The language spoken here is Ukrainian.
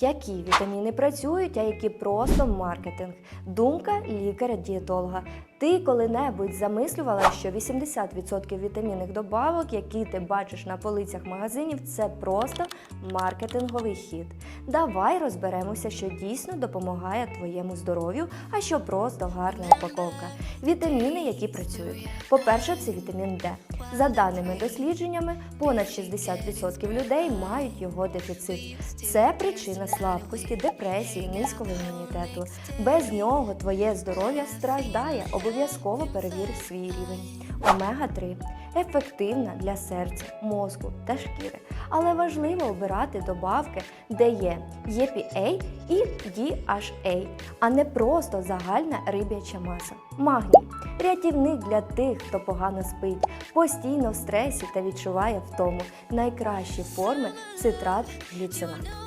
Які вітаміни працюють, а які просто маркетинг. Думка лікаря-дієтолога. Ти коли-небудь замислювала, що 80% вітамінних добавок, які ти бачиш на полицях магазинів, це просто маркетинговий хід. Давай розберемося, що дійсно допомагає твоєму здоров'ю, а що просто гарна упаковка. Вітаміни, які працюють. По-перше, це вітамін Д. За даними дослідженнями, понад 60% людей мають його дефіцит. Це причина слабкості, депресії, низького імунітету. Без нього твоє здоров'я страждає. Обов'язково перевір свій рівень. Омега-3 ефективна для серця, мозку та шкіри. Але важливо обирати добавки, де є EPA і DHA, а не просто загальна риб'яча маса. Магній рятівник для тих, хто погано спить, постійно в стресі та відчуває втому. Найкращі форми цитрат гліцинат.